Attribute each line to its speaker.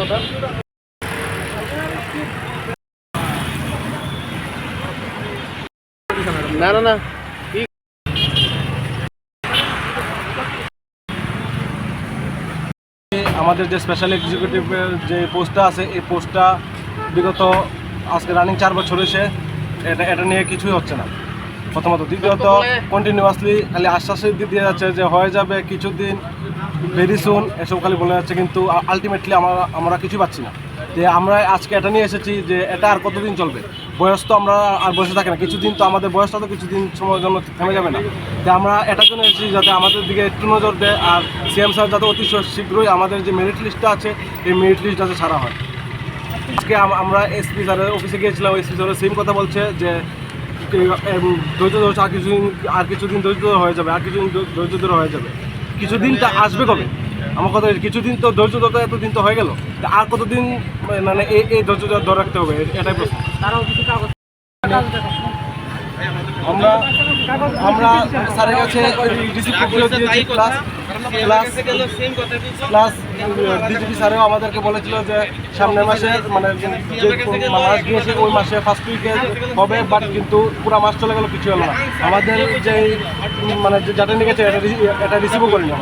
Speaker 1: কথা। না না না।
Speaker 2: আমাদের যে স্পেশাল এক্সিকিউটিভের যে পোস্টটা আছে এই পোস্টটা বিগত আজকে রানিং চার বছর হয়েছে। এটা এটা নিয়ে কিছুই হচ্ছে না। প্রথমত। দ্বিতীয়ত কন্টিনিউয়াসলি খালি আশ্বাসই দিয়ে যাচ্ছে যে হয়ে যাবে কিছুদিন। ভেরি সুন এসব খালি বলে যাচ্ছে, কিন্তু আলটিমেটলি আমরা আমরা কিছু পাচ্ছি না। যে আমরা আজকে এটা নিয়ে এসেছি যে এটা আর কতদিন চলবে? বয়স তো আমরা আর বসে থাকি না। কিছুদিন তো আমাদের বয়সটা তো কিছুদিন সময়ের জন্য থেমে যাবে না। যে আমরা এটার জন্য এসেছি যাতে আমাদের দিকে একটু নজর দেয়, আর সিএম স্যার যাতে অতি শীঘ্রই আমাদের যে মেরিট লিস্টটা আছে, এই মেরিট লিস্ট যাতে ছাড়া হয়। আজকে আমরা এসপি স্যারের অফিসে গিয়েছিলাম এসপি স্যারের সেম কথা বলছে যে ধৈর্য ধরে, আর কিছুদিন আর কিছুদিন ধৈর্য ধরে হয়ে যাবে, আর কিছুদিন ধৈর্য ধরে হয়ে যাবে। কিছুদিনটা আসবে কবে? আমার কথা কিছুদিন তো ধৈর্য ধরতে এতদিন তো হয়ে গেল। আর কতদিন মানে এই এই ধৈর্য ধরে ধরে রাখতে হবে? এটাই প্রশ্ন। আমরা আমরা স্যারের কাছে ক্লাস দিয়েছি প্লাস প্লাস প্লাস ডিজিপি স্যারেও আমাদেরকে বলেছিল যে সামনের মাসে মানে যে মাস গিয়েছে ওই মাসে ফার্স্ট উইকে হবে বাট কিন্তু পুরো মাস চলে গেল, কিছু হলো না। আমাদের যে মানে যে যেটা নিয়ে গেছে এটা এটা রিসিভও করিনি